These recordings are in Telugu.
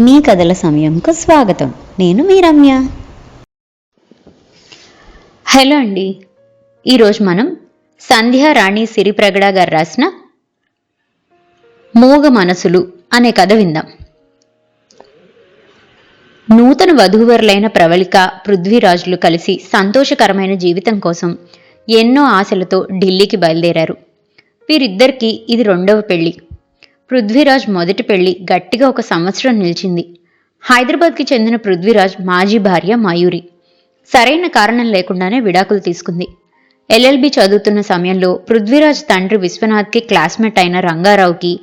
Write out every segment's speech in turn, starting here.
మీ కథల సమయంకు స్వాగతం. నేను మీ రమ్య హలో అండి. ఈరోజు మనం సంధ్యా రాణి సిరిప్రగడ గారు రాసిన మూగ మనసులు అనే కథ విందాం. నూతన వధూవరులైన ప్రవళిక పృథ్వీరాజులు కలిసి సంతోషకరమైన జీవితం కోసం ఎన్నో ఆశలతో ఢిల్లీకి బయలుదేరారు. వీరిద్దరికీ ఇది రెండవ పెళ్ళి పృథ్వీరాజ్ మొదటి పెళ్ళి గట్టిగా ఒక సంవత్సరం నిలిచింది. హైదరాబాద్కి చెందిన పృథ్వీరాజ్ మాజీ భార్య మయూరి. సరైన కారణం లేకుండానే విడాకులు తీసుకుంది. ఎల్ఎల్బి చదువుతున్న సమయంలో పృథ్వీరాజ్ తండ్రి విశ్వనాథ్కి క్లాస్మేట్ అయిన రంగారావుకి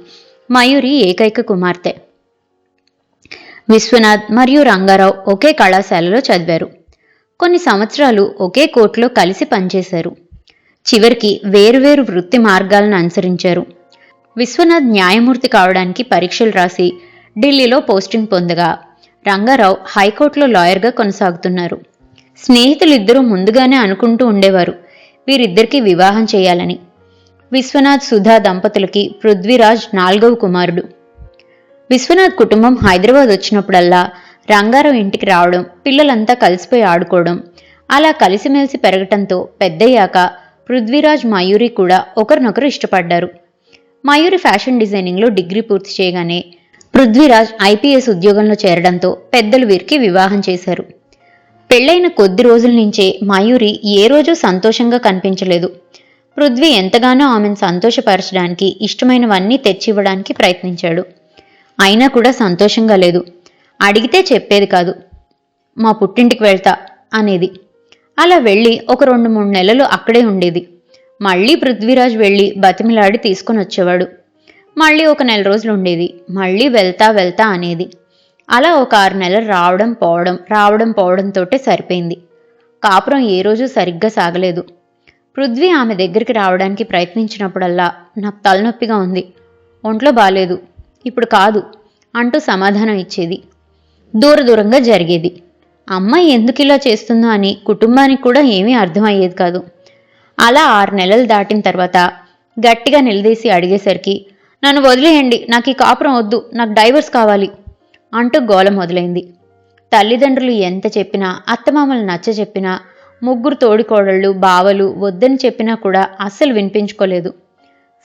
మయూరి ఏకైక కుమార్తె. విశ్వనాథ్ మరియు రంగారావు ఒకే కళాశాలలో చదివారు. కొన్ని సంవత్సరాలు ఒకే కోర్టులో కలిసి పనిచేశారు. చివరికి వేరువేరు వృత్తి మార్గాలను అనుసరించారు. విశ్వనాథ్ న్యాయమూర్తి కావడానికి పరీక్షలు రాసి ఢిల్లీలో పోస్టింగ్ పొందగా రంగారావు హైకోర్టులో లాయర్గా కొనసాగుతున్నారు. స్నేహితులిద్దరూ ముందుగానే అనుకుంటూ ఉండేవారు వీరిద్దరికీ వివాహం చేయాలని. విశ్వనాథ్ సుధా దంపతులకి పృథ్వీరాజ్ నాలుగవ కుమారుడు. విశ్వనాథ్ కుటుంబం హైదరాబాద్ వచ్చినప్పుడల్లా రంగారావు ఇంటికి రావడం పిల్లలంతా కలిసిపోయి ఆడుకోవడం అలా కలిసిమెలిసి పెరగటంతో పెద్దయ్యాక పృథ్వీరాజ్ మయూరి కూడా ఒకరినొకరు ఇష్టపడ్డారు. మయూరి ఫ్యాషన్ డిజైనింగ్లో డిగ్రీ పూర్తి చేయగానే పృథ్వీరాజ్ ఐపీఎస్ ఉద్యోగంలో చేరడంతో పెద్దలు వీరికి వివాహం చేశారు. పెళ్ళైన కొద్ది రోజుల నుంచే మయూరి ఏ రోజు సంతోషంగా కనిపించలేదు. పృథ్వీ ఎంతగానో ఆమెను సంతోషపరచడానికి ఇష్టమైనవన్నీ తెచ్చివ్వడానికి ప్రయత్నించాడు. అయినా కూడా సంతోషంగా లేదు. అడిగితే చెప్పేది కాదు. మా పుట్టింటికి వెళ్తా అనేది. అలా వెళ్ళి ఒక రెండు మూడు నెలలు అక్కడే ఉండేది. మళ్ళీ పృథ్వీరాజ్ వెళ్ళి బతిమిలాడి తీసుకొని వచ్చేవాడు. మళ్ళీ ఒక నెల రోజులు ఉండేది. మళ్ళీ వెళ్తా వెళ్తా అనేది. అలా ఒక ఆరు నెలలు రావడం పోవడం రావడం పోవడంతోటే సరిపోయింది. కాపురం ఏ రోజు సరిగ్గా సాగలేదు. పృథ్వీ ఆమె దగ్గరికి రావడానికి ప్రయత్నించినప్పుడల్లా నాకు తలనొప్పిగా ఉంది. ఒంట్లో బాలేదు. ఇప్పుడు కాదు అంటూ సమాధానం ఇచ్చేది. దూర దూరంగా జరిగేది. అమ్మాయి ఎందుకు ఇలా చేస్తుందో అని కుటుంబానికి కూడా ఏమీ అర్థమయ్యేది కాదు. అలా ఆరు నెలలు దాటిన తర్వాత గట్టిగా నిలదీసి అడిగేసరికి నన్ను వదిలేయండి నాకు ఈ కాపురం వద్దు నాకు డైవర్స్ కావాలి అంటూ గోళం మొదలైంది. తల్లిదండ్రులు ఎంత చెప్పినా అత్తమామలు నచ్చ చెప్పినా ముగ్గురు తోడికోడళ్ళు బావలు వద్దని చెప్పినా కూడా అస్సలు వినిపించుకోలేదు.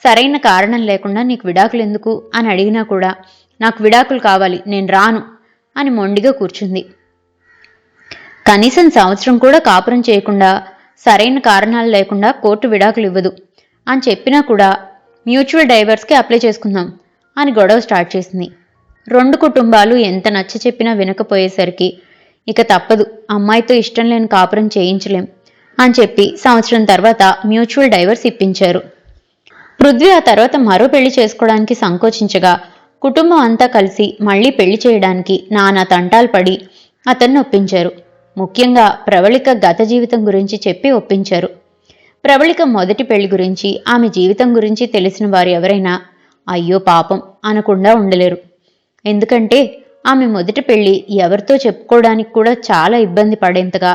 సరైన కారణం లేకుండా నీకు విడాకులు ఎందుకు? అని అడిగినా కూడా నాకు విడాకులు కావాలి నేను రాను అని మొండిగా కూర్చుంది. కనీసం సంవత్సరం కూడా కాపురం చేయకుండా సరైన కారణాలు లేకుండా కోర్టు విడాకులు ఇవ్వదు. అని చెప్పినా కూడా మ్యూచువల్ డైవర్స్కి అప్లై చేసుకుందాం అని గొడవ స్టార్ట్ చేసింది. రెండు కుటుంబాలు ఎంత నచ్చ చెప్పినా వినకపోయేసరికి ఇక తప్పదు అమ్మాయితో ఇష్టం లేని కాపురం చేయించలేం అని చెప్పి సంవత్సరం తర్వాత మ్యూచువల్ డైవర్స్ ఇప్పించారు. పృథ్వీ ఆ తర్వాత మరో పెళ్ళి చేసుకోవడానికి సంకోచించగా కుటుంబం అంతా కలిసి మళ్ళీ పెళ్ళి చేయడానికి నానా తంటాలు పడి అతన్ని ఒప్పించారు. ముఖ్యంగా ప్రవళిక గత జీవితం గురించి చెప్పి ఒప్పించారు. ప్రవళిక మొదటి పెళ్ళి గురించి ఆమె జీవితం గురించి తెలిసిన వారు ఎవరైనా అయ్యో పాపం అనకుండా ఉండలేరు. ఎందుకంటే ఆమె మొదటి పెళ్ళి ఎవరితో చెప్పుకోవడానికి కూడా చాలా ఇబ్బంది పడేంతగా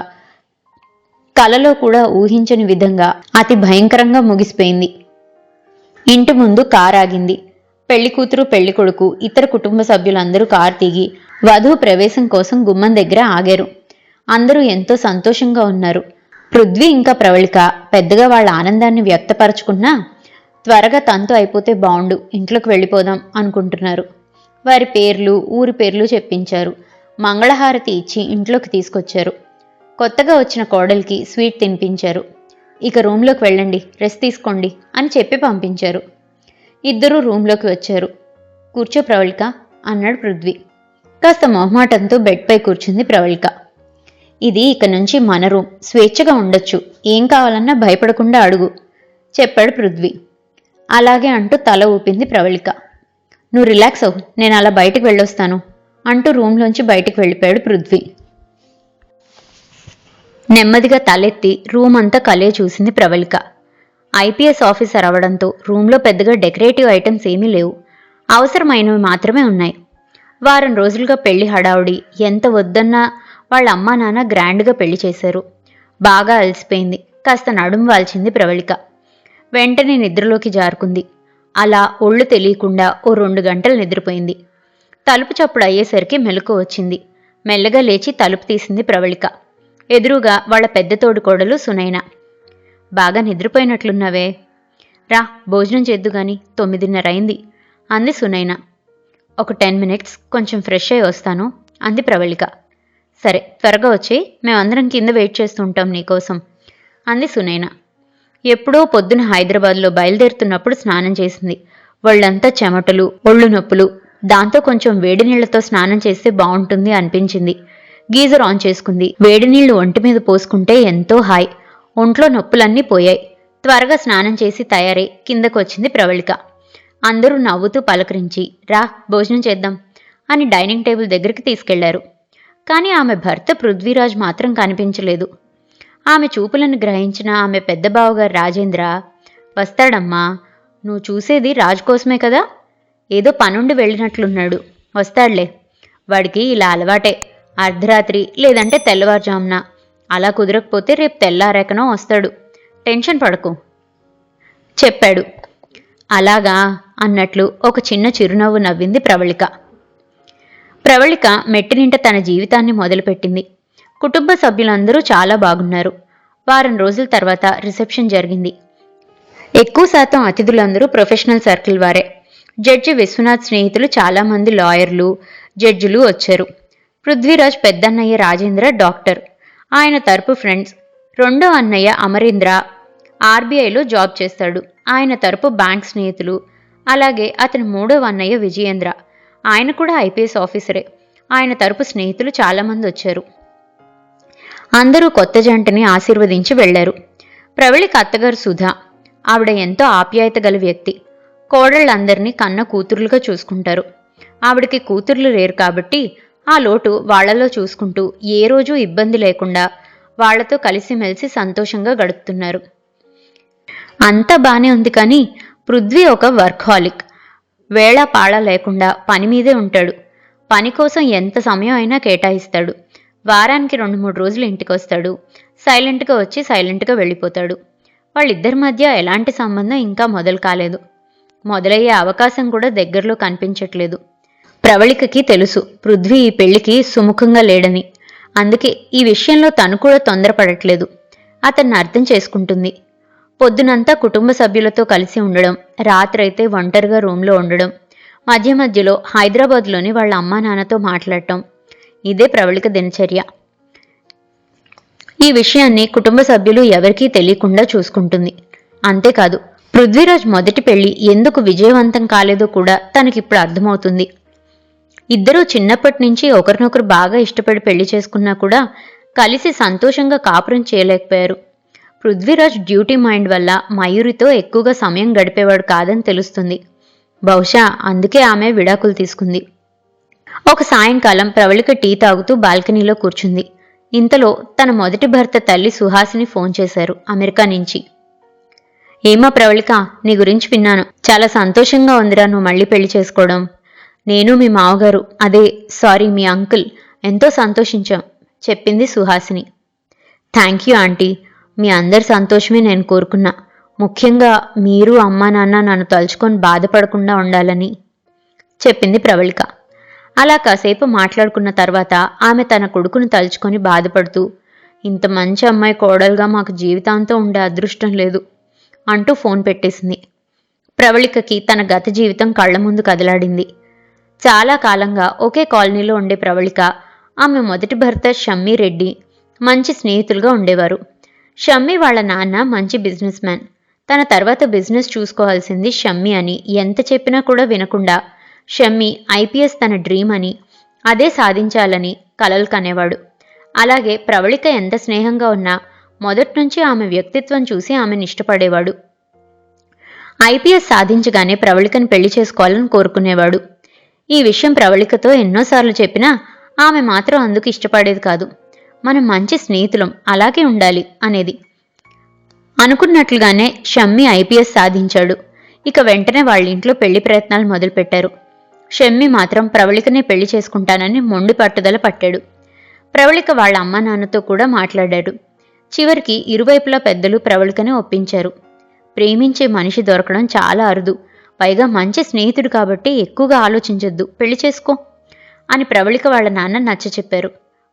కలలో కూడా ఊహించని విధంగా అతి భయంకరంగా ముగిసిపోయింది. ఇంటి ముందు కార్ ఆగింది పెళ్ళి కూతురు పెళ్ళి కొడుకు ఇతర కుటుంబ సభ్యులందరూ కారు దిగి వధువు ప్రవేశం కోసం గుమ్మం దగ్గర ఆగారు. అందరూ ఎంతో సంతోషంగా ఉన్నారు. పృథ్వీ ఇంకా ప్రవళిక పెద్దగా వాళ్ళ ఆనందాన్ని వ్యక్తపరచుకున్నా త్వరగా తంతు అయిపోతే బాగుండు ఇంట్లోకి వెళ్ళిపోదాం అనుకుంటున్నారు. వారి పేర్లు ఊరి పేర్లు చెప్పించారు. మంగళహారతి ఇచ్చి ఇంట్లోకి తీసుకొచ్చారు. కొత్తగా వచ్చిన కోడలికి స్వీట్ తినిపించారు. ఇక రూమ్లోకి వెళ్ళండి రెస్ట్ తీసుకోండి అని చెప్పి పంపించారు. ఇద్దరూ రూమ్లోకి వచ్చారు. కూర్చో ప్రవళిక అన్నాడు పృథ్వీ. కాస్త మొహమాటంతో బెడ్పై కూర్చుంది ప్రవళిక. ఇది ఇక నుంచి మన రూమ్ స్వేచ్ఛగా ఉండొచ్చు. ఏం కావాలన్నా భయపడకుండా అడుగు. చెప్పాడు పృథ్వీ. అలాగే అంటూ తల ఊపింది ప్రవళిక. నువ్వు రిలాక్స్ అవు నేను అలా బయటికి వెళ్ళొస్తాను అంటూ రూమ్లోంచి బయటకు వెళ్ళిపోయాడు పృథ్వీ. నెమ్మదిగా తలెత్తి రూమ్ అంతా కలే చూసింది ప్రవళిక. ఐపీఎస్ ఆఫీసర్ అవడంతో రూమ్లో పెద్దగా డెకరేటివ్ ఐటమ్స్ ఏమీ లేవు. అవసరమైనవి మాత్రమే ఉన్నాయి. వారం రోజులుగా పెళ్ళి హడావుడి ఎంత వద్దన్నా వాళ్ళ అమ్మా నాన్న గ్రాండ్గా పెళ్ళి చేశారు. బాగా అలసిపోయింది. కాస్త నడుం వాల్చింది ప్రవళిక. వెంటనే నిద్రలోకి జారుకుంది. అలా ఒళ్ళు తెలియకుండా ఓ రెండు గంటలు నిద్రపోయింది. తలుపు చప్పుడు అయ్యేసరికి మెలకు వచ్చింది. మెల్లగా లేచి తలుపు తీసింది ప్రవళిక. ఎదురుగా వాళ్ళ పెద్ద తోడుకోడలు సునైన. బాగా నిద్రపోయినట్లున్నావే. రా భోజనం చేద్దు గాని తొమ్మిదిన్నర అయింది అంది సునైన. ఒక టెన్ మినిట్స్ కొంచెం ఫ్రెష్ అయి వస్తాను అంది ప్రవళిక. సరే త్వరగా వచ్చి మేమందరం కింద వెయిట్ చేస్తుంటాం నీకోసం. అంది సునైన. ఎప్పుడో పొద్దున హైదరాబాద్లో బయలుదేరుతున్నప్పుడు స్నానం చేసింది. వాళ్ళంతా చెమటలు ఒళ్ళు నొప్పులు. దాంతో కొంచెం వేడి నీళ్ళతో స్నానం చేస్తే బాగుంటుంది అనిపించింది. గీజర్ ఆన్ చేసుకుంది. వేడి నీళ్ళు ఒంటి మీద పోసుకుంటే ఎంతో హాయ్. ఒంట్లో నొప్పులన్నీ పోయాయి. త్వరగా స్నానం చేసి తయారై కిందకొచ్చింది ప్రవళిక. అందరూ నవ్వుతూ పలకరించి రా భోజనం చేద్దాం అని డైనింగ్ టేబుల్ దగ్గరికి తీసుకెళ్ళారు. కానీ ఆమె భర్త పృథ్వీరాజ్ మాత్రం కనిపించలేదు. ఆమె చూపులను గ్రహించిన ఆమె పెద్ద బావగారు రాజేంద్ర వస్తాడమ్మా నువ్వు చూసేది రాజ్ కోసమే కదా? ఏదో పనుండి వెళ్ళినట్లున్నాడు. వస్తాడులే. వాడికి ఇలా అలవాటే. అర్ధరాత్రి లేదంటే తెల్లవారుజామున. అలా కుదరకపోతే రేపు తెల్లారేకనో వస్తాడు. టెన్షన్ పడకు. చెప్పాడు. అలాగా అన్నట్లు ఒక చిన్న చిరునవ్వు నవ్వింది ప్రవళిక ప్రవళిక మెట్టినింట తన జీవితాన్ని మొదలుపెట్టింది. కుటుంబ సభ్యులందరూ చాలా బాగున్నారు. వారం రోజుల తర్వాత రిసెప్షన్ జరిగింది. ఎక్కువ శాతం అతిథులందరూ ప్రొఫెషనల్ సర్కిల్ వారే. జడ్జి విశ్వనాథ్ స్నేహితులు చాలామంది లాయర్లు జడ్జిలు వచ్చారు. పృథ్వీరాజ్ పెద్దన్నయ్య రాజేంద్ర డాక్టర్. ఆయన తరపు ఫ్రెండ్స్. రెండో అన్నయ్య అమరీంద్ర ఆర్బీఐలో జాబ్ చేస్తాడు. ఆయన తరపు బ్యాంక్ స్నేహితులు. అలాగే అతని మూడో అన్నయ్య విజయేంద్ర. ఆయన కూడా ఐపీఎస్ ఆఫీసరే. ఆయన తరపు స్నేహితులు చాలామంది వచ్చారు. అందరూ కొత్త జంటని ఆశీర్వదించి వెళ్ళారు ప్రవళిక అత్తగారు సుధా ఆవిడ ఎంతో ఆప్యాయత గల వ్యక్తి. కోడళ్ళందరినీ కన్న కూతురులుగా చూసుకుంటారు. ఆవిడకి కూతుర్లు లేరు కాబట్టి ఆ లోటు వాళ్ళలో చూసుకుంటూ ఏ రోజు ఇబ్బంది లేకుండా వాళ్ళతో కలిసిమెలిసి సంతోషంగా గడుపుతున్నారు. అంతా బానే ఉంది కానీ పృథ్వీ ఒక వర్క్హాలిక్. వేళ పాళ లేకుండా పని మీదే ఉంటాడు. పని కోసం ఎంత సమయం అయినా కేటాయిస్తాడు. వారానికి రెండు మూడు రోజులు ఇంటికి వస్తాడు సైలెంట్గా వచ్చి సైలెంట్గా వెళ్ళిపోతాడు. వాళ్ళిద్దరి మధ్య ఎలాంటి సంబంధం ఇంకా మొదలు కాలేదు. మొదలయ్యే అవకాశం కూడా దగ్గరలో కనిపించట్లేదు. ప్రవళికకి తెలుసు పృథ్వీ ఈ పెళ్ళికి సుముఖంగా లేడని. అందుకే ఈ విషయంలో తను కూడా తొందరపడట్లేదు. అతన్ని అర్థం చేసుకుంటుంది. పొద్దునంతా కుటుంబ సభ్యులతో కలిసి ఉండడం రాత్రైతే ఒంటరిగా రూమ్లో ఉండడం మధ్య మధ్యలో హైదరాబాద్లోని వాళ్ళ అమ్మా నాన్నతో మాట్లాడటం. ఇదే ప్రవళిక దినచర్య. ఈ విషయాన్ని కుటుంబ సభ్యులు ఎవరికీ తెలియకుండా చూసుకుంటుంది. అంతేకాదు పృథ్వీరాజ్ మొదటి పెళ్ళి ఎందుకు విజయవంతం కాలేదో కూడా తనకిప్పుడు అర్థమవుతుంది. ఇద్దరూ చిన్నప్పటి నుంచి ఒకరినొకరు బాగా ఇష్టపడి పెళ్ళి చేసుకున్నా కూడా కలిసి సంతోషంగా కాపురం చేయలేకపోయారు. పృథ్వీరాజ్ డ్యూటీ మైండ్ వల్ల మయూరితో ఎక్కువగా సమయం గడిపేవాడు కాదని తెలుస్తుంది. బహుశా అందుకే ఆమె విడాకులు తీసుకుంది. ఒక సాయంకాలం ప్రవళిక టీ తాగుతూ బాల్కనీలో కూర్చుంది. ఇంతలో తన మొదటి భర్త తల్లి సుహాసిని ఫోన్ చేశారు అమెరికా నుంచి. ఏమా ప్రవళిక నీ గురించి విన్నాను. చాలా సంతోషంగా ఉందిరా నువ్వు మళ్ళీ పెళ్ళి చేసుకోవడం. నేను మీ మావగారు. అదే సారీ మీ అంకుల్. ఎంతో సంతోషించాం చెప్పింది సుహాసిని. Thank you aunty. మీ అందరి సంతోషమే నేను కోరుకున్నా. ముఖ్యంగా మీరు అమ్మా నాన్న నన్ను తలుచుకొని బాధపడకుండా ఉండాలని చెప్పింది ప్రవళిక. అలా కాసేపు మాట్లాడుకున్న తర్వాత ఆమె తన కొడుకును తలుచుకొని బాధపడుతూ ఇంత మంచి అమ్మాయి కోడలుగా మాకు జీవితాంతం ఉండే అదృష్టం లేదు అంటూ ఫోన్ పెట్టేసింది. ప్రవళికకి తన గత జీవితం కళ్ళ ముందు కదలాడింది. చాలా కాలంగా ఒకే కాలనీలో ఉండే ప్రవళిక ఆమె మొదటి భర్త షమ్మీ రెడ్డి మంచి స్నేహితులుగా ఉండేవారు. షమ్మి వాళ్ళ నాన్న మంచి బిజినెస్ మ్యాన్ తన తర్వాత బిజినెస్ చూసుకోవాల్సింది షమ్మి అని. ఎంత చెప్పినా కూడా వినకుండా షమ్మి ఐపీఎస్ తన డ్రీమ్ అని అదే సాధించాలని కలలు కనేవాడు. అలాగే ప్రవళిక ఎంత స్నేహంగా ఉన్నా మొదటి నుంచి ఆమె వ్యక్తిత్వం చూసి ఆమెను ఇష్టపడేవాడు. ఐపీఎస్ సాధించగానే ప్రవళికను పెళ్ళి చేసుకోవాలని కోరుకునేవాడు. ఈ విషయం ప్రవళికతో ఎన్నోసార్లు చెప్పినా ఆమె మాత్రం అందుకు ఇష్టపడేది కాదు. మనం మంచి స్నేహితులం అలాగే ఉండాలి అనేది. అనుకున్నట్లుగానే షమ్మి ఐపీఎస్ సాధించాడు. ఇక వెంటనే వాళ్ళ ఇంట్లో పెళ్ళి ప్రయత్నాలు మొదలుపెట్టారు. షమ్మి మాత్రం ప్రవళికనే పెళ్ళి చేసుకుంటానని మొండి పట్టుదల పట్టాడు. ప్రవళిక వాళ్ళ అమ్మ నాన్నతో కూడా మాట్లాడాడు. చివరికి ఇరువైపులా పెద్దలు ప్రవళికనే ఒప్పించారు. ప్రేమించే మనిషి దొరకడం చాలా అరుదు. పైగా మంచి స్నేహితుడు కాబట్టి ఎక్కువగా ఆలోచించొద్దు. పెళ్ళి చేసుకో అని ప్రవళిక వాళ్ళ నాన్న నచ్చ చెప్పారు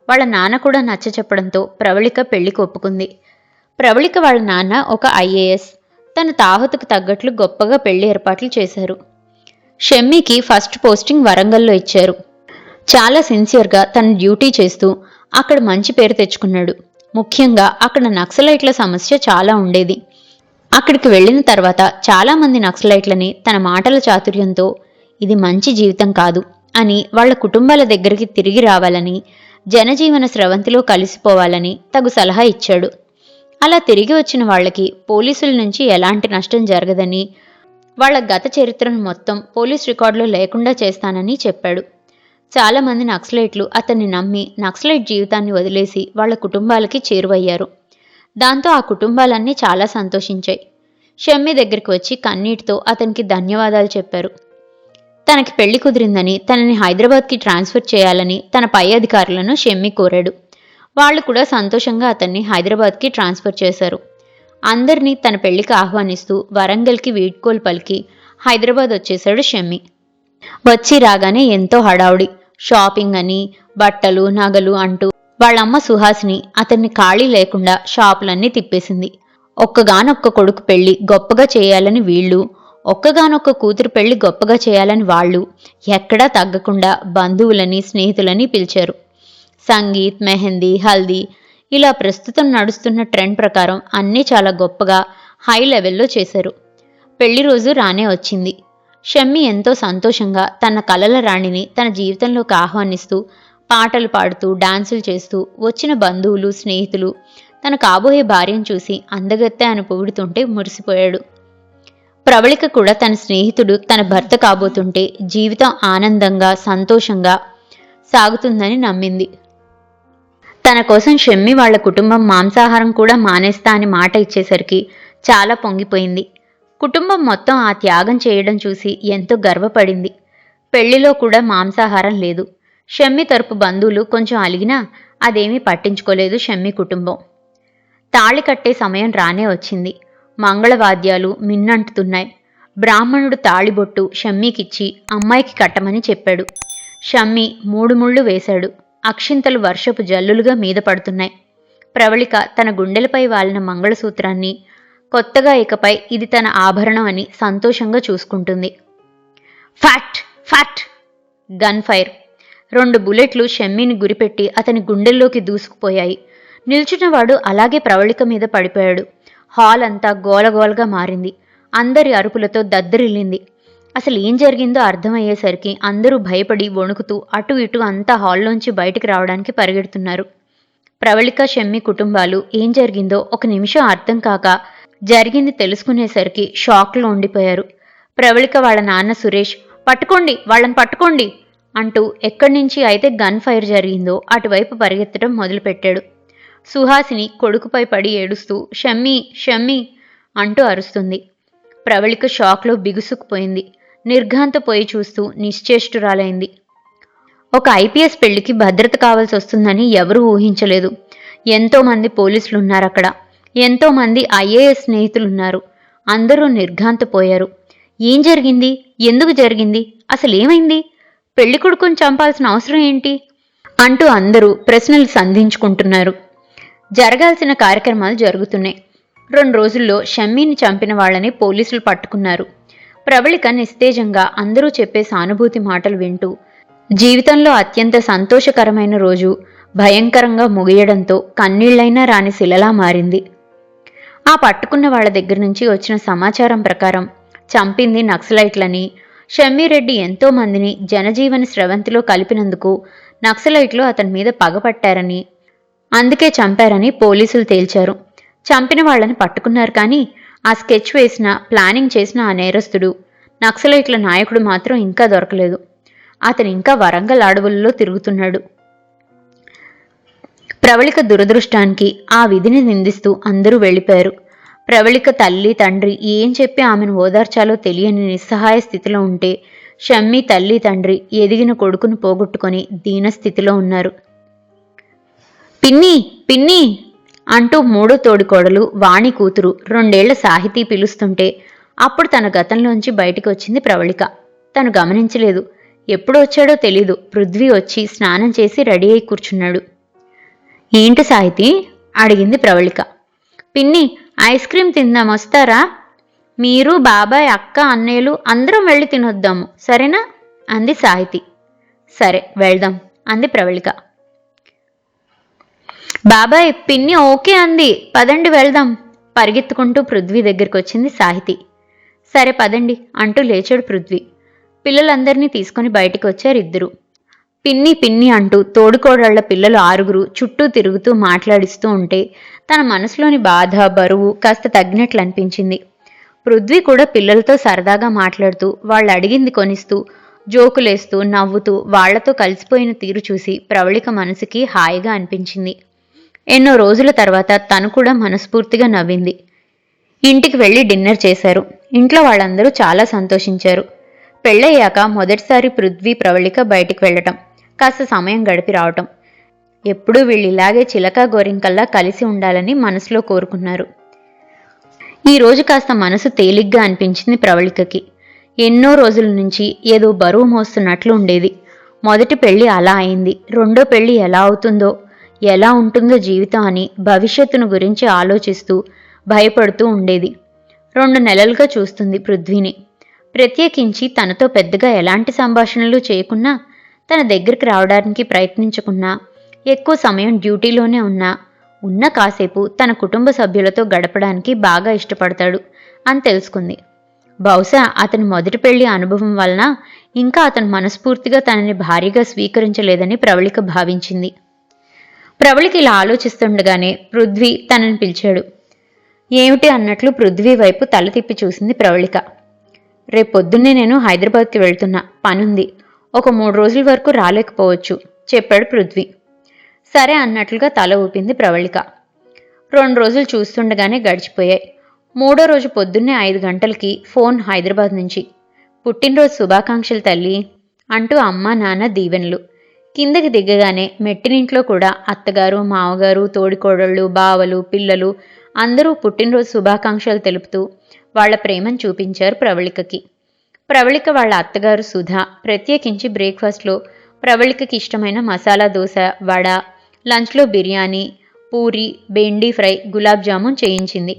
వాళ్ళ నాన్న కూడా నచ్చ చెప్పడంతో ప్రవళిక పెళ్ళికి ఒప్పుకుంది. ప్రవళిక వాళ్ళ నాన్న ఒక ఐఏఎస్. తన తాహతుకు తగ్గట్లు గొప్పగా పెళ్ళి ఏర్పాట్లు చేశారు. షమ్మికి ఫస్ట్ పోస్టింగ్ వరంగల్లో ఇచ్చారు. చాలా సిన్సియర్గా తన డ్యూటీ చేస్తూ అక్కడ మంచి పేరు తెచ్చుకున్నాడు. ముఖ్యంగా అక్కడ నక్సలైట్ల సమస్య చాలా ఉండేది. అక్కడికి వెళ్ళిన తర్వాత చాలామంది నక్సలైట్లని తన మాటల చాతుర్యంతో ఇది మంచి జీవితం కాదు అని వాళ్ళ కుటుంబాల దగ్గరికి తిరిగి రావాలని జనజీవన స్రవంతిలో కలిసిపోవాలని తగు సలహా ఇచ్చాడు. అలా తిరిగి వచ్చిన వాళ్ళకి పోలీసుల నుంచి ఎలాంటి నష్టం జరగదని వాళ్ళ గత చరిత్రను మొత్తం పోలీస్ రికార్డులో లేకుండా చేస్తానని చెప్పాడు. చాలామంది నక్సలైట్లు అతన్ని నమ్మి నక్సలైట్ జీవితాన్ని వదిలేసి వాళ్ళ కుటుంబాలకి చేరువయ్యారు. దాంతో ఆ కుటుంబాలన్నీ చాలా సంతోషించాయి. షమ్మి దగ్గరికి వచ్చి కన్నీటితో అతనికి ధన్యవాదాలు చెప్పారు. తనకి పెళ్ళి కుదిరిందని తనని హైదరాబాద్కి ట్రాన్స్ఫర్ చేయాలని తన పై అధికారులను షమ్మి కోరాడు. వాళ్ళు కూడా సంతోషంగా అతన్ని హైదరాబాద్కి ట్రాన్స్ఫర్ చేశారు. అందరినీ తన పెళ్ళికి ఆహ్వానిస్తూ వరంగల్కి వీడ్కోలు పలికి హైదరాబాద్ వచ్చేశాడు షమ్మి. వచ్చి రాగానే ఎంతో హడావుడి. షాపింగ్ అని బట్టలు నగలు అంటూ వాళ్ళమ్మ సుహాసిని అతన్ని ఖాళీ లేకుండా షాపులన్నీ తిప్పేసింది. ఒక్కగానొక్క కొడుకు పెళ్ళి గొప్పగా చేయాలని వీళ్ళు ఒక్కగానొక్క కూతురు పెళ్ళి గొప్పగా చేయాలని వాళ్ళు ఎక్కడా తగ్గకుండా బంధువులని స్నేహితులని పిలిచారు. సంగీత్ మెహందీ హల్దీ ఇలా ప్రస్తుతం నడుస్తున్న ట్రెండ్ ప్రకారం అన్నీ చాలా గొప్పగా హై లెవెల్లో చేశారు. పెళ్ళి రోజు రానే వచ్చింది. షమ్మి ఎంతో సంతోషంగా తన కలల రాణిని తన జీవితంలోకి ఆహ్వానిస్తూ పాటలు పాడుతూ డాన్సులు చేస్తూ వచ్చిన బంధువులు స్నేహితులు తన కాబోయే భార్యను చూసి అందగత్తే అని పొగుడుతుంటే మురిసిపోయాడు. ప్రవళిక కూడా తన స్నేహితుడు తన భర్త కాబోతుంటే జీవితం ఆనందంగా సంతోషంగా సాగుతుందని నమ్మింది. తన కోసం షమ్మి వాళ్ళ కుటుంబం మాంసాహారం కూడా మానేస్తా అని మాట ఇచ్చేసరికి చాలా పొంగిపోయింది. కుటుంబం మొత్తం ఆ త్యాగం చేయడం చూసి ఎంతో గర్వపడింది. పెళ్ళిలో కూడా మాంసాహారం లేదు. షమ్మి తరపు బంధువులు కొంచెం అలిగినా అదేమీ పట్టించుకోలేదు షమ్మి కుటుంబం. తాళి కట్టే సమయం రానే వచ్చింది. మంగళవాద్యాలు మిన్నంటుతున్నాయి. బ్రాహ్మణుడు తాళిబొట్టు షమ్మికిచ్చి అమ్మాయికి కట్టమని చెప్పాడు. షమ్మి మూడు ముళ్ళు వేశాడు. అక్షింతలు వర్షపు జల్లులుగా మీద పడుతున్నాయి. ప్రవళిక తన గుండెలపై వాలిన మంగళసూత్రాన్ని కొత్తగా ఇకపై ఇది తన ఆభరణం అని సంతోషంగా చూసుకుంటుంది. ఫ్యాట్! ఫ్యాట్! Gun fire! రెండు బుల్లెట్లు షమ్మిని గురిపెట్టి అతని గుండెల్లోకి దూసుకుపోయాయి. నిల్చున్నవాడు అలాగే ప్రవళిక మీద పడిపోయాడు. హాల్ అంతా గోలగోలగా మారింది. అందరి అరుపులతో దద్దరిల్లింది. అసలు ఏం జరిగిందో అర్థమయ్యేసరికి అందరూ భయపడి వణుకుతూ అటు ఇటు అంతా హాల్లోంచి బయటికి రావడానికి పరిగెడుతున్నారు. ప్రవళిక షమ్మి కుటుంబాలు ఏం జరిగిందో ఒక నిమిషం అర్థం కాక జరిగింది తెలుసుకునేసరికి షాక్లో ఉండిపోయారు. ప్రవళిక వాళ్ళ నాన్న సురేష్ పట్టుకోండి వాళ్ళని పట్టుకోండి అంటూ ఎక్కడి నుంచి అయితే గన్ ఫైర్ జరిగిందో అటువైపు పరిగెత్తడం మొదలుపెట్టాడు. సుహాసిని కొడుకుపై పడి ఏడుస్తూ షమ్మి షమ్మి అంటూ అరుస్తుంది. ప్రవళిక షాక్లో బిగుసుకుపోయింది. నిర్ఘాంతపోయి చూస్తూ నిశ్చేష్టురాలైంది. ఒక ఐపీఎస్ పెళ్ళికి భద్రత కావాల్సి వస్తుందని ఎవరూ ఊహించలేదు. ఎంతోమంది పోలీసులు ఉన్నారు అక్కడ ఎంతోమంది ఐఏఎస్ స్నేహితులున్నారు. అందరూ నిర్ఘాంతపోయారు ఏం జరిగింది? ఎందుకు జరిగింది? అసలేమైంది పెళ్ళి కొడుకుని చంపాల్సిన అవసరం ఏంటి? అంటూ అందరూ ప్రశ్నలు సంధించుకుంటున్నారు. జరగాల్సిన కార్యక్రమాలు జరుగుతున్నాయి. రెండు రోజుల్లో షమ్మీని చంపిన వాళ్ళని పోలీసులు పట్టుకున్నారు. ప్రబళిక నిస్తేజంగా అందరూ చెప్పే సానుభూతి మాటలు వింటూ జీవితంలో అత్యంత సంతోషకరమైన రోజు భయంకరంగా ముగియడంతో కన్నీళ్ళైనా రాని శిలలా మారింది. ఆ పట్టుకున్న వాళ్ళ దగ్గర నుంచి వచ్చిన సమాచారం ప్రకారం చంపింది నక్సలైట్లని షమ్మీరెడ్డి ఎంతో మందిని జనజీవన స్రవంతిలో కలిపినందుకు నక్సలైట్లు అతని మీద పగపట్టారని అందుకే చంపారని పోలీసులు తేల్చారు. చంపిన వాళ్ళని పట్టుకున్నారు కానీ ఆ స్కెచ్ వేసిన ప్లానింగ్ చేసిన ఆ నేరస్తుడు నక్సలైట్ల నాయకుడు మాత్రం ఇంకా దొరకలేదు. అతను ఇంకా వరంగల్ అడవుల్లో తిరుగుతున్నాడు. ప్రవళిక దురదృష్టానికి ఆ విధిని నిందిస్తూ అందరూ వెళ్ళిపోయారు. ప్రవళిక తల్లి తండ్రి ఏం చెప్పి ఆమెను ఓదార్చాలో తెలియని నిస్సహాయ స్థితిలో ఉంటే షమ్మి తల్లి తండ్రి ఎదిగిన కొడుకును పోగొట్టుకొని దీనస్థితిలో ఉన్నారు. పిన్ని పిన్ని అంటూ మూడో తోడికోడలు వాణి కూతురు రెండేళ్ళ సాహితీ పిలుస్తుంటే అప్పుడు తన గతంలోంచి బయటికి వచ్చింది ప్రవళిక. తను గమనించలేదు. ఎప్పుడు వచ్చాడో తెలీదు. పృథ్వీ వచ్చి స్నానం చేసి రెడీ అయి కూర్చున్నాడు. ఏంటి సాహితి? అడిగింది ప్రవళిక. పిన్ని ఐస్ క్రీమ్ తిందాం. వస్తారా? మీరు బాబాయ్ అక్క అన్నయ్యలు అందరం వెళ్ళి తినొద్దాము. సరేనా? అంది సాహితి. సరే వెళ్దాం. అంది ప్రవళిక. బాబాయ్ పిన్ని ఓకే అంది. పదండి వెళ్దాం. పరిగెత్తుకుంటూ పృథ్వీ దగ్గరికి వచ్చింది సాహితి. సరే పదండి అంటూ లేచాడు పృథ్వీ. పిల్లలందరినీ తీసుకుని బయటికి వచ్చారు ఇద్దరు. పిన్ని పిన్ని అంటూ తోడుకోడళ్ళ పిల్లలు ఆరుగురు చుట్టూ తిరుగుతూ మాట్లాడిస్తూ ఉంటే తన మనసులోని బాధ బరువు కాస్త తగ్గినట్లు అనిపించింది పృథ్వీ కూడా పిల్లలతో సరదాగా మాట్లాడుతూ వాళ్ళు అడిగింది కొనిస్తూ జోకులేస్తూ నవ్వుతూ వాళ్ళతో కలిసిపోయిన తీరు చూసి ప్రవళిక మనసుకి హాయిగా అనిపించింది. ఎన్నో రోజుల తర్వాత తను కూడా మనస్ఫూర్తిగా నవ్వింది. ఇంటికి వెళ్ళి డిన్నర్ చేశారు. ఇంట్లో వాళ్ళందరూ చాలా సంతోషించారు. పెళ్ళయ్యాక మొదటిసారి పృథ్వీ ప్రవళిక బయటికి వెళ్ళటం కాస్త సమయం గడిపి రావటం. ఎప్పుడూ వీళ్ళు ఇలాగే చిలక గోరింకల్లా కలిసి ఉండాలని మనసులో కోరుకున్నారు. ఈ రోజు కాస్త మనసు తేలిగ్గా అనిపించింది ప్రవళికకి. ఎన్నో రోజుల నుంచి ఏదో బరువు మోస్తున్నట్లు ఉండేది. మొదటి పెళ్ళి అలా అయింది. రెండో పెళ్ళి ఎలా అవుతుందో ఎలా ఉంటుందో జీవితం అని భవిష్యత్తును గురించి ఆలోచిస్తూ భయపడుతూ ఉండేది. రెండు నెలలుగా చూస్తుంది పృథ్వీని. ప్రత్యేకించి తనతో పెద్దగా ఎలాంటి సంభాషణలు చేయకున్నా తన దగ్గరికి రావడానికి ప్రయత్నించకున్నా ఎక్కువ సమయం డ్యూటీలోనే ఉన్నా ఉన్న కాసేపు తన కుటుంబ సభ్యులతో గడపడానికి బాగా ఇష్టపడతాడు అని తెలుసుకుంది. బహుశా అతని మొదటి పెళ్ళి అనుభవం వలన ఇంకా అతను మనస్ఫూర్తిగా తనని భారీగా స్వీకరించలేదని ప్రవళిక భావించింది. ప్రవళిక ఇలా ఆలోచిస్తుండగానే పృథ్వీ తనని పిలిచాడు. ఏమిటి అన్నట్లు పృథ్వీ వైపు తల తిప్పి చూసింది ప్రవళిక రేపొద్దున్నే నేను హైదరాబాద్కి వెళ్తున్నా. పనుంది. ఒక మూడు రోజుల వరకు రాలేకపోవచ్చు చెప్పాడు పృథ్వీ. సరే అన్నట్లుగా తల ఊపింది ప్రవళిక రెండు రోజులు చూస్తుండగానే గడిచిపోయాయి. మూడో రోజు పొద్దున్నే ఐదు గంటలకి ఫోన్ హైదరాబాద్ నుంచి. పుట్టినరోజు శుభాకాంక్షలు తల్లి అంటూ అమ్మ నాన్న దీవెనలు. కిందకి దిగగానే మెట్టినింట్లో కూడా అత్తగారు మావగారు తోడికోడళ్ళు బావలు పిల్లలు అందరూ పుట్టినరోజు శుభాకాంక్షలు తెలుపుతూ వాళ్ళ ప్రేమను చూపించారు ప్రవళికకి. ప్రవళిక వాళ్ళ అత్తగారు సుధా ప్రత్యేకించి బ్రేక్ఫాస్ట్లో ప్రవళికకి ఇష్టమైన మసాలా దోశ వడ లంచ్లో బిర్యానీ పూరి బెండి ఫ్రై గులాబ్ జామున్ చేయించింది.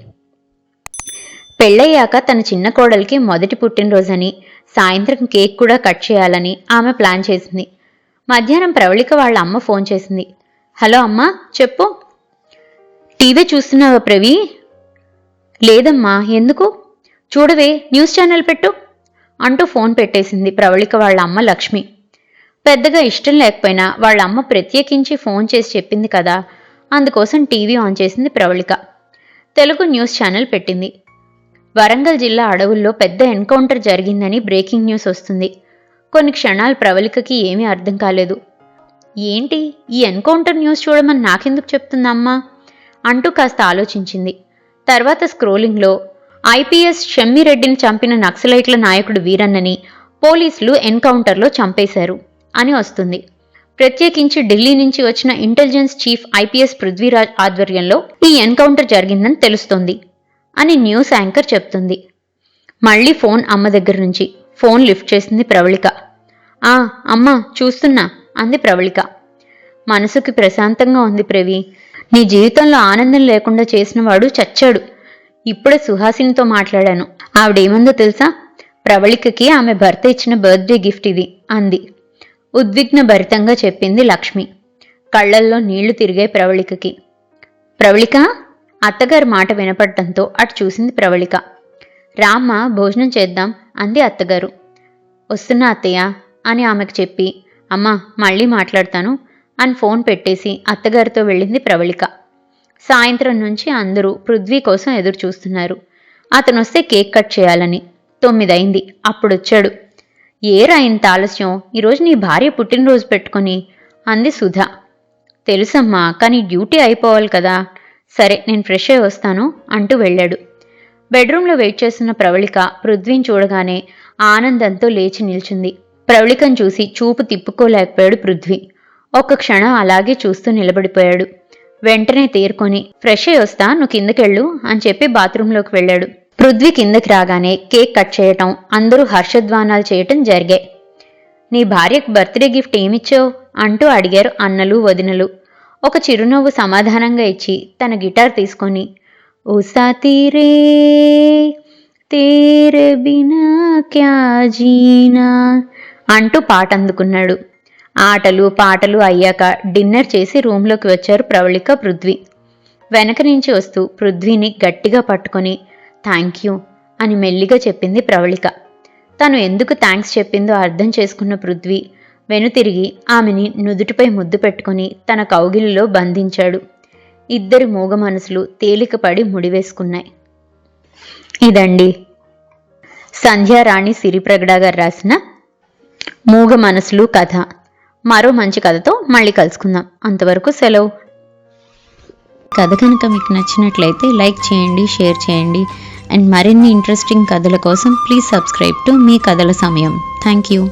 పెళ్ళయ్యాక తన చిన్న కోడలికి మొదటి పుట్టినరోజని సాయంత్రం కేక్ కూడా కట్ చేయాలని ఆమె ప్లాన్ చేసింది. మధ్యాహ్నం ప్రవళిక వాళ్ళ అమ్మ ఫోన్ చేసింది. హలో అమ్మా చెప్పు. టీవీ చూస్తున్నావా ప్రవీ? లేదమ్మా ఎందుకు? చూడవే న్యూస్ ఛానల్ పెట్టు. అంటూ ఫోన్ పెట్టేసింది ప్రవళిక వాళ్ళ అమ్మ లక్ష్మి. పెద్దగా ఇష్టం లేకపోయినా వాళ్ళ అమ్మ ప్రత్యేకించి ఫోన్ చేసి చెప్పింది కదా అందుకోసం టీవీ ఆన్ చేసింది ప్రవళిక. తెలుగు న్యూస్ ఛానల్ పెట్టింది. వరంగల్ జిల్లా అడవుల్లో పెద్ద ఎన్కౌంటర్ జరిగిందని బ్రేకింగ్ న్యూస్ వస్తుంది. కొన్ని క్షణాలు ప్రవళికకి ఏమీ అర్థం కాలేదు. ఏంటి ఈ ఎన్కౌంటర్ న్యూస్ చూడమని నాకెందుకు చెప్తుందమ్మా? అంటూ కాస్త ఆలోచించింది. తర్వాత స్క్రోలింగ్లో ఐపీఎస్ షమ్మిరెడ్డిని చంపిన నక్సలైట్ల నాయకుడు వీరన్నని పోలీసులు ఎన్కౌంటర్లో చంపేశారు అని వస్తుంది. ప్రత్యేకించి ఢిల్లీ నుంచి వచ్చిన ఇంటెలిజెన్స్ చీఫ్ ఐపీఎస్ పృథ్వీరాజ్ ఆధ్వర్యంలో ఈ ఎన్కౌంటర్ జరిగిందని తెలుస్తోంది అని న్యూస్ యాంకర్ చెప్తుంది. మళ్ళీ ఫోన్ అమ్మ దగ్గర నుంచి. ఫోన్ లిఫ్ట్ చేసింది ప్రవళిక. ఆ అమ్మ చూస్తున్నా అంది ప్రవళిక. మనసుకి ప్రశాంతంగా ఉంది ప్రవి. నీ జీవితంలో ఆనందం లేకుండా చేసినవాడు చచ్చాడు. ఇప్పుడే సుహాసినితో మాట్లాడాను. ఆవిడేమందో తెలుసా? ప్రవళికకి ఆమె భర్త ఇచ్చిన బర్త్డే గిఫ్ట్ ఇది అంది. ఉద్విగ్న భరితంగా చెప్పింది లక్ష్మి. కళ్ళల్లో నీళ్ళు తిరిగాయి ప్రవళికకి. ప్రవళిక అత్తగారి మాట వినపడటంతో అటు చూసింది ప్రవళిక. రామ్మ భోజనం చేద్దాం అంది అత్తగారు. వస్తున్నా అత్తయ్య అని ఆమెకు చెప్పి అమ్మా మళ్ళీ మాట్లాడతాను అని ఫోన్ పెట్టేసి అత్తగారితో వెళ్ళింది ప్రవళిక. సాయంత్రం నుంచి అందరూ పృథ్వీ కోసం ఎదురు చూస్తున్నారు అతను వస్తే కేక్ కట్ చేయాలని. తొమ్మిదైంది అప్పుడొచ్చాడు. ఏరా ఇంత ఆలస్యం? ఈరోజు నీ భార్య పుట్టినరోజు పెట్టుకొని అంది సుధా. తెలుసమ్మా కానీ డ్యూటీ అయిపోవాలి కదా. సరే నేను ఫ్రెష్ అయి వస్తాను అంటూ వెళ్ళాడు. బెడ్రూమ్లో వెయిట్ చేస్తున్న ప్రవళిక పృథ్వీని చూడగానే ఆనందంతో లేచి నిల్చుంది. ప్రవళికను చూసి చూపు తిప్పుకోలేకపోయాడు పృథ్వీ. ఒక్క క్షణం అలాగే చూస్తూ నిలబడిపోయాడు. వెంటనే తేరుకొని ఫ్రెష్ అయ్యి వస్తా నువ్వు కిందకెళ్ళు అని చెప్పి బాత్రూంలోకి వెళ్ళాడు. పృథ్వీ కిందకి రాగానే కేక్ కట్ చేయటం అందరూ హర్షధ్వానాలు చేయటం జరిగాయి. నీ భార్యకు బర్త్డే గిఫ్ట్ ఏమిచ్చావు? అంటూ అడిగారు అన్నలు వదినలు. ఒక చిరునవ్వు సమాధానంగా ఇచ్చి తన గిటార్ తీసుకొని ఓ रे తేరే బినా క్యా జీనా అంటూ పాట అందుకున్నాడు ఆటలు పాటలు అయ్యాక డిన్నర్ చేసి రూమ్లోకి వచ్చారు ప్రవళిక పృథ్వీ. వెనక నుంచి వస్తూ పృథ్వీని గట్టిగా పట్టుకొని థ్యాంక్ యూ అని మెల్లిగా చెప్పింది ప్రవళిక. తను ఎందుకు థ్యాంక్స్ చెప్పిందో అర్థం చేసుకున్న పృథ్వీ వెనుతిరిగి ఆమెని నుదుటిపై ముద్దు పెట్టుకొని తన కౌగిలిలో బంధించాడు. ఇద్దరి మూగ మనసులు తేలికపడి ముడివేసుకున్నాయి. ఇదండి. సంధ్యారాణి సిరిప్రగడ గారు రాసిన మూగ మనసులు కథ. మరో మంచి కథతో మళ్ళీ కలుసుకుందాం. అంతవరకు సెలవు. కథ కనుక మీకు నచ్చినట్లయితే లైక్ చేయండి షేర్ చేయండి. అండ్ మరిన్ని ఇంట్రెస్టింగ్ కథల కోసం ప్లీజ్ సబ్స్క్రైబ్ టు మీ కథల సమయం. Thank you.